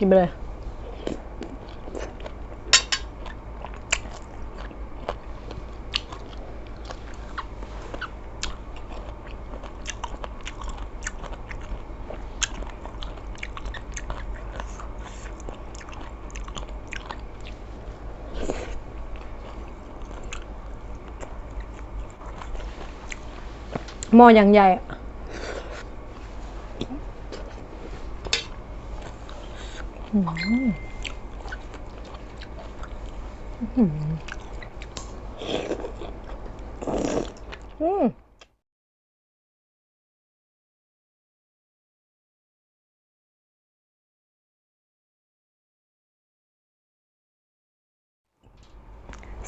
กินไปเลยหม้ออย่างใหญ่ อืม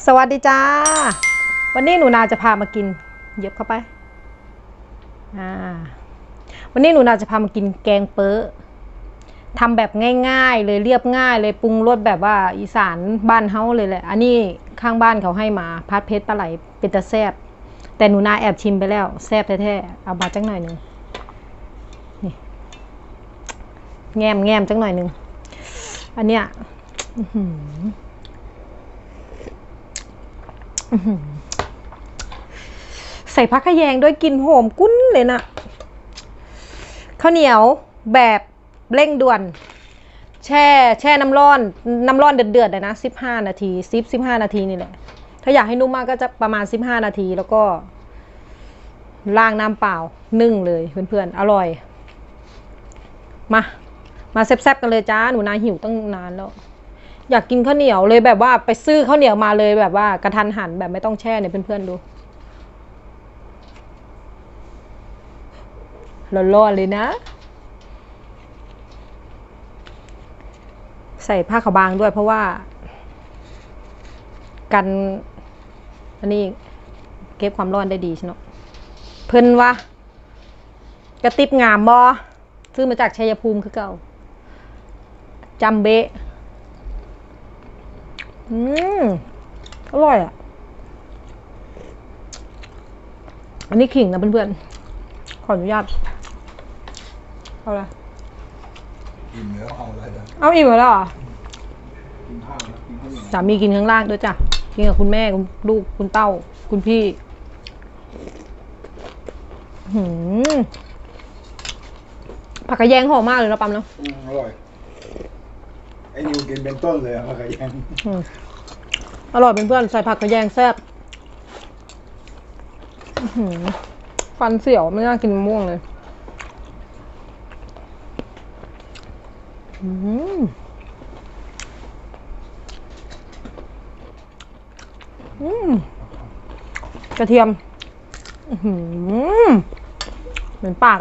สวัสดีจ้า วันนี้หนูนาจะพามากิน เย็บเข้าไป อ่า วันนี้หนูนาจะพามากินแกงเป๊ะ ทำแบบง่าย ๆ เลยเรียบง่ายเลยปรุงรสแบบว่าอีสานบ้านเฮาเลยแหละ อันนี้ข้างบ้านเขาให้มาพัดเพชรปลาไหลเป็นตะแซบแต่หนูนาแอบชิมไปแล้วแซบแท้ๆเอามาจังหน่อยหนึ่งนี่แง้มแง้มจังหน่อยหนึ่งอันเนี้ยใส่ผักขยงด้วยกลิ่นหอมกุ้นเลยนะข้าวเหนียวแบบ เร่งด่วน แช่แช่น้ำร้อนน้ำร้อนเดือดๆเลยนะสิบห้านาทีสิบสิบห้านาทีนี่แหละ ถ้าอยากให้นุ่มมากก็จะประมาณสิบห้านาทีแล้วก็ล้างน้ำเปล่านึ่งเลยเพื่อนๆ อร่อย มา มาแซ่บๆกันเลยจ้าหนูนาหิวตั้งนานแล้ว อยากกินข้าวเหนียวเลยแบบว่าไปซื้อข้าวเหนียวมาเลยแบบว่ากระทันหันแบบไม่ต้องแช่เนี่ยเพื่อนๆดูร้อนๆเลยนะ ส่ผ้าขาวบางด้วยเพราะว่า กันอันนี้เก็บความร้อนได้ดีใช่เนาะเพิ่นวะกระติบงามบอซื้อมาจากชัยภูมิคือเก่าจำเบะอืมอร่อยอะ อันนี้ขิงนะเพื่อนๆ ขออนุญาต เอาละ อิ่มแล้วเอาอะไรนะเอาอิ่มแล้วเหรอ สามีกินข้างล่างด้วยจ้ะกินกับคุณแม่คุณลูกคุณเต้า คุณพี่หืมผักกระแยงหอมมากเลยนะปั๊มเนาะอืมอร่อย ไอ้นิวกินเป็นต้นเลยอะผักกระแยงอืมอร่อยเป็นเพื่อนใส่ผักกระแยงแซ่บอื้อหือฟันเสียวไม่น่ากินมะม่วงเลย อืมอืม กระเทียมเหมือนปาก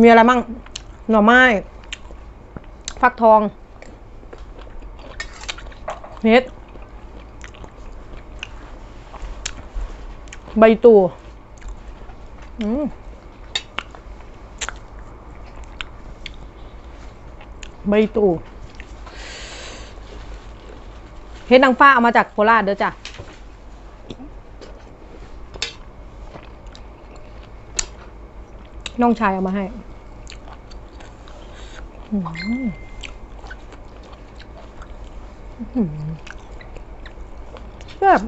มีอะไรมั่งหน่อไม้ ฟักทองเห็ดใบตูอืม ใบตูเห็ดนางฟ้าเอามาจากโคราชเด้อจ้ะ น้องชายเอามาให้แบบ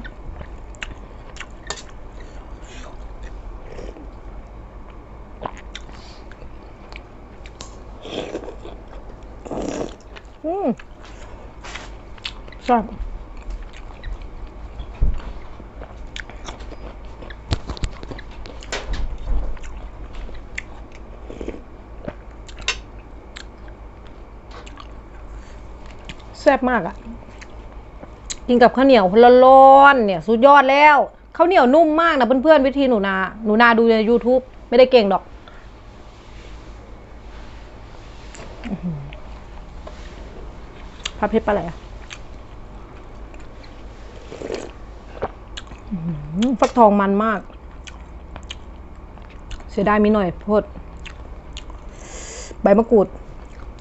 อืม แซ่บแซ่บมากอะ่ะ กินกับข้าวเหนียวร้อนๆเนี่ย สุดยอดแล้วข้าวเหนียวนุ่มมากนะเพื่อนๆ วิธีหนูนา หนูนาดูใน YouTube ไม่ได้เก่งดอกพับเพชรปลาไหลอะอื้อหือ ฟักทองมันมาก เสียดายมีหน่อยโพดใบมะกรูด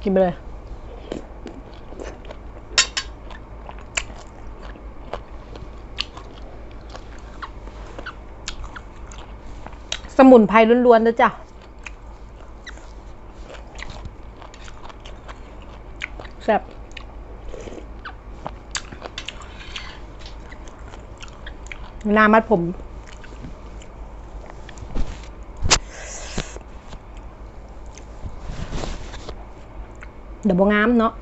กินไปเลยสมุนไพรล้วนๆนะจ้ะแซ่บ น้ำมัดผม เดี๋ยวบงามเนาะ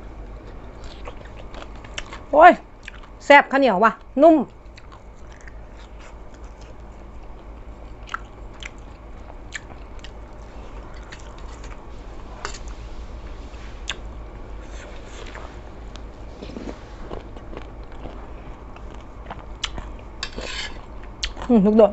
โอ้ย แซ่บข้าวเหนียวว่ะ นุ่ม อืมลูก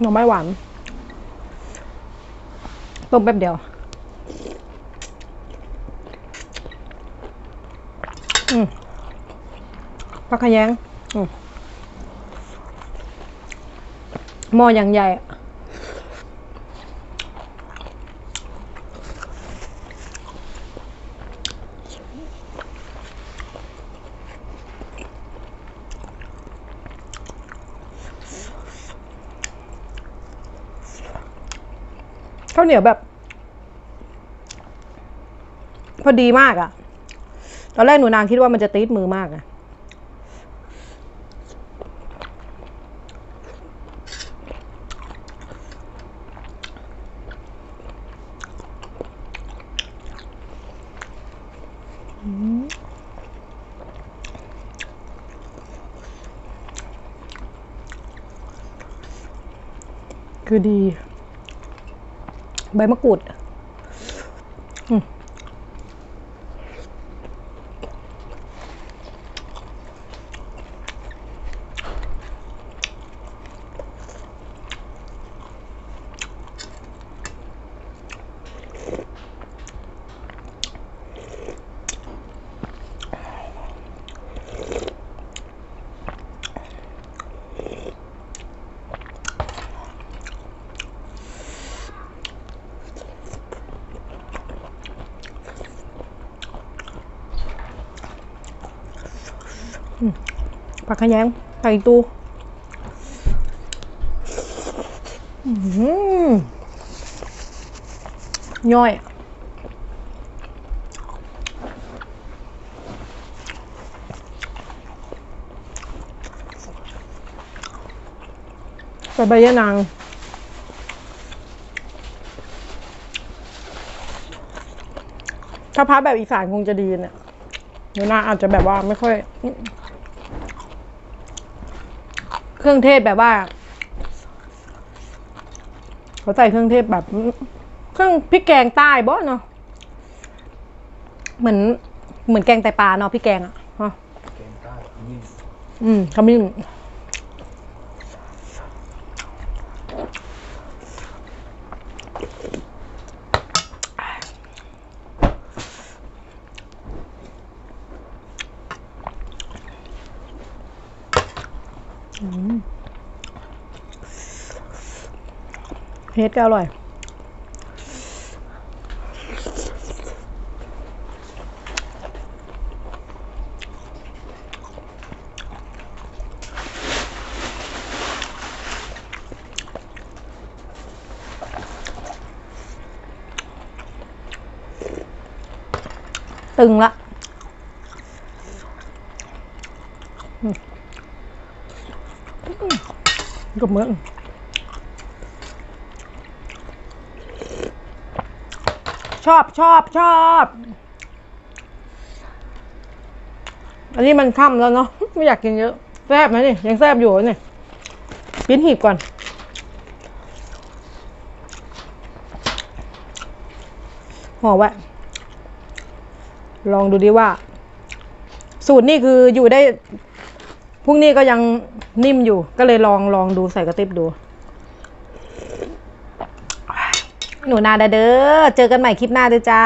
หน่อไม้หวานต้มแป๊บเดียว อืมผักขยงหม้ออย่างใหญ่าวเหนียวแบบ พอดีมากอะตอนแรกหนูนางคิดว่ามันจะติดมือมากอะคือดี ใบมะกรูด ผักขะแยงผักอีตูย่อยใส่ใบยะนางถ้าพัดแบบอีสานคงจะดีเนี่ยเดี๋ยวหน้าอาจจะแบบว่าไม่ค่อย เครื่องเทศแบบว่าเขาใส่เครื่องเทศแบบ เครื่องพริกแกงใต้บ่เนาะเหมือนเหมือนแกงไตปลาเนาะพริกแกงอะฮะแกงใต้นี่อืมขมิ้นอืม เฮ็ดก็อร่อย ตึงละกับเมือง ชอบชอบชอบ อันนี้มันค่ำแล้วเนาะไม่อยากกินเยอะแซ่บไหมนี่ยังแซ่บอยู่เนี่ยปิ้นหีบก่อนห่อไว้ลองดูดิว่า สูตรนี่คืออยู่ได้พรุ่งนี้ก็ยังนิ่มอยู่ ก็เลยลองลองดูใส่กระติบดู หนูนาเด้อ เจอกันใหม่คลิปหน้าเด้อจ้า